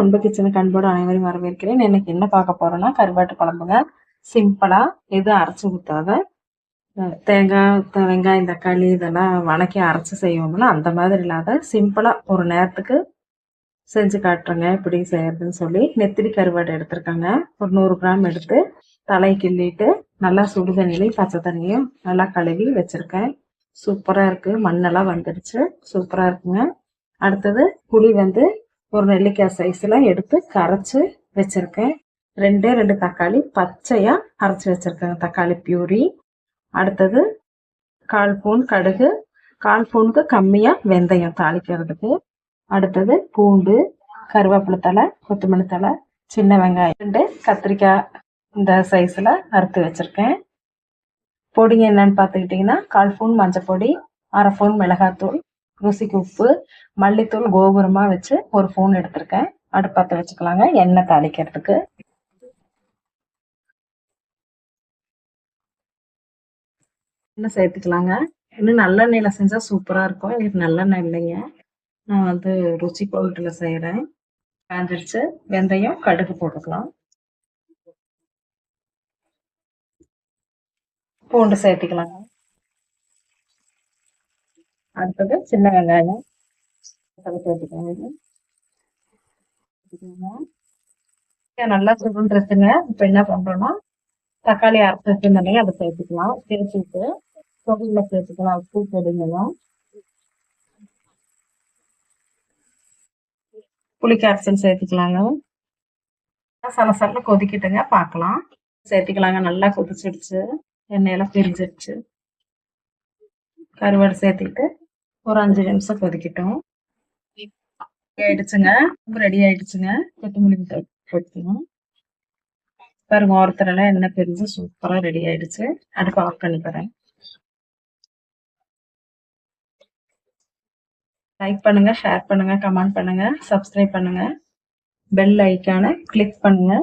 அன்பு கிச்சனுக்கு அன்போடு அனைவரும் வரவேற்கிறேன். எனக்கு என்ன பார்க்க போகிறோன்னா கருவாட்டு குழம்புங்க. சிம்பிளா எதுவும் அரைச்சு ஊற்றாத தேங்காய் வெங்காயம் தக்காளி இதெல்லாம் வணக்கி அரைச்சு செய்வோம்னா அந்த மாதிரி இல்லாத சிம்பிளா ஒரு நேரத்துக்கு செஞ்சு காட்டுறேங்க. எப்படி செய்யறதுன்னு சொல்லி நெத்திலி கருவாடு எடுத்திருக்காங்க. ஒரு நூறு கிராம் எடுத்து தலை கிள்ளிட்டு நல்லா சுடு தண்ணியிலையும் பச்சை தண்ணியும் நல்லா கழுவி வச்சிருக்கேன். சூப்பராக இருக்குது மண்ணெல்லாம் வந்துடுச்சு. சூப்பராக இருக்குங்க. அடுத்தது புளி வந்து ஒரு நெல்லிக்காய் சைஸில் எடுத்து கரைச்சி வச்சுருக்கேன். ரெண்டே ரெண்டு தக்காளி பச்சையாக அரைச்சி வச்சுருக்கேங்க தக்காளி பியூரி. அடுத்தது கால் பூன் கடுகு. கால் பூனுக்கு கம்மியாக வெந்தயம் தாளிக்கிறதுக்கு. அடுத்தது பூண்டு கருவேப்பிலை தலை கொத்தமல்லி தலை சின்ன வெங்காயம் ரெண்டு கத்திரிக்காய் இந்த சைஸில் அறுத்து வச்சுருக்கேன். பொடிங்க என்னன்னு பார்த்துக்கிட்டிங்கன்னா கால் ஸ்பூன் மஞ்சள் பொடி அரை ஸ்பூன் மிளகாத்தூள் ருசிக்கு உப்பு மல்லித்தூள் கோபுரமா வச்சு ஒரு ஃபோன் எடுத்திருக்கேன். அடுப்பத்தை வச்சுக்கலாங்க. எண்ணெய் தாளிக்கிறதுக்கு. எண்ணெய் சேர்த்துக்கலாங்க. இன்னும் நல்லெண்ணெயில செஞ்சா சூப்பரா இருக்கும். எங்களுக்கு நல்லெண்ணெய் இல்லைங்க. நான் வந்து ருச்சி பவுடர்ல செய்யறேன் காஞ்சிருச்சு. வெந்தயம் கடுகு போட்டுக்கலாம். பூண்டு சேர்த்துக்கலாங்க. அடுத்தது சின்ன வெங்காயம். அதை சேர்த்துக்கோங்க நல்லா சுருண்டுருச்சுங்க. இப்போ என்ன பண்ணுறோம்னா தக்காளி அரைச்சி வச்சிருந்தோம் அதை சேர்த்துக்கலாம். சேர்த்துட்டு பொடியில சேர்த்துக்கலாம். உப்பு பொடிங்களும் புளிக்க அரைச்சல் சேர்த்துக்கலாங்க. சலசல கொதிக்கிட்டுங்க. பார்க்கலாம். சேர்த்துக்கலாங்க. நல்லா கொதிச்சிடுச்சு. எண்ணெயெல்லாம் பிரிஞ்சிடுச்சு. கருவாடு சேர்த்துக்கிட்டு ஒரு அஞ்சு நிமிஷம் கொதிக்கட்டும். ஆயிடுச்சுங்க ரெடி ஆயிடுச்சுங்க. கொத்தமல்லி பாருங்க பாருங்க ஒருத்தரெல்லாம் எண்ணெய் பிரிஞ்சு சூப்பரா ரெடி ஆயிடுச்சு. அடுப்பு ஆஃப் பண்ணிக்கிறேன் லைக் பண்ணுங்க ஷேர் பண்ணுங்க கமெண்ட் பண்ணுங்க சப்ஸ்கிரைப் பண்ணுங்க. பெல் ஐக்கான கிளிக் பண்ணுங்க.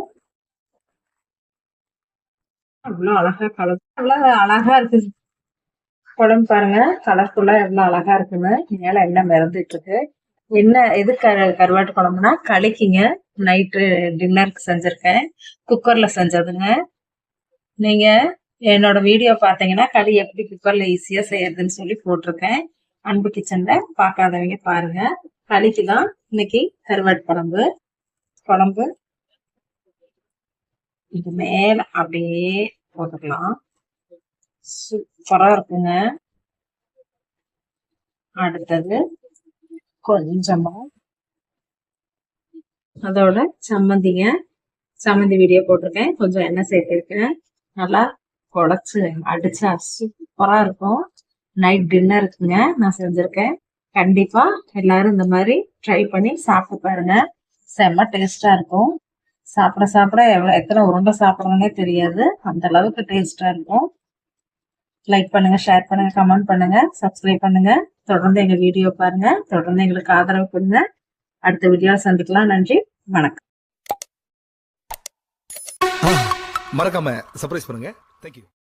அவ்வளோ அழகா கலர் அவ்வளோ அழகா இருக்கு. குழம்பு பாருங்க. கலர்ஃபுல்லா எவ்வளவு அழகா இருக்குன்னு. மேல எண்ணெய் மிதந்துட்டு இருக்கு என்ன எது கரு கருவாட்டு குழம்புனா களிக்குங்க. நைட்டு டின்னருக்கு செஞ்சிருக்கேன். குக்கர்ல செஞ்சதுங்க. நீங்க என்னோட வீடியோ பார்த்தீங்கன்னா களி எப்படி குக்கர்ல ஈஸியா செய்யறதுன்னு சொல்லி போட்டிருக்கேன். அன்பு கிச்சன்ல பார்க்காதவங்க பாருங்க. களிக்கு தான் இன்னைக்கு கருவாட்டு குழம்பு. குழம்பு. இது மேல அப்படியே போட்டுக்கலாம். சூப்பராக இருக்குங்க. அடுத்தது கொஞ்சமா அதோட சம்மந்திங்க. சம்மந்தி வீடியோ போட்டிருக்கேன். கொஞ்சம் எண்ணெய் சேர்த்துருக்கேன். நல்லா குழச்சி அடிச்சா சூப்பராக இருக்கும். நைட் டின்னர் இருக்குங்க. நான் செஞ்சுருக்கேன். கண்டிப்பாக எல்லாரும் இந்த மாதிரி ட்ரை பண்ணி சாப்பிட்டு பாருங்க. செம்ம டேஸ்ட்டாக இருக்கும். சாப்பிட சாப்பிட எவ்வளோ எத்தனை உருண்டை சாப்பிட்றோன்னே தெரியாது. அந்த அளவுக்கு டேஸ்ட்டாக இருக்கும். லைக் பண்ணுங்க ஷேர் பண்ணுங்க கமெண்ட் பண்ணுங்க சப்ஸ்கிரைப் பண்ணுங்க. தொடர்ந்து எங்க வீடியோ பாருங்க. தொடர்ந்து எங்களுக்கு ஆதரவு கொடுங்க. அடுத்த வீடியோ சந்திக்கலாம். நன்றி. வணக்கம். மறக்காம சர்ப்ரைஸ் பண்ணுங்க. தேங்க்யூ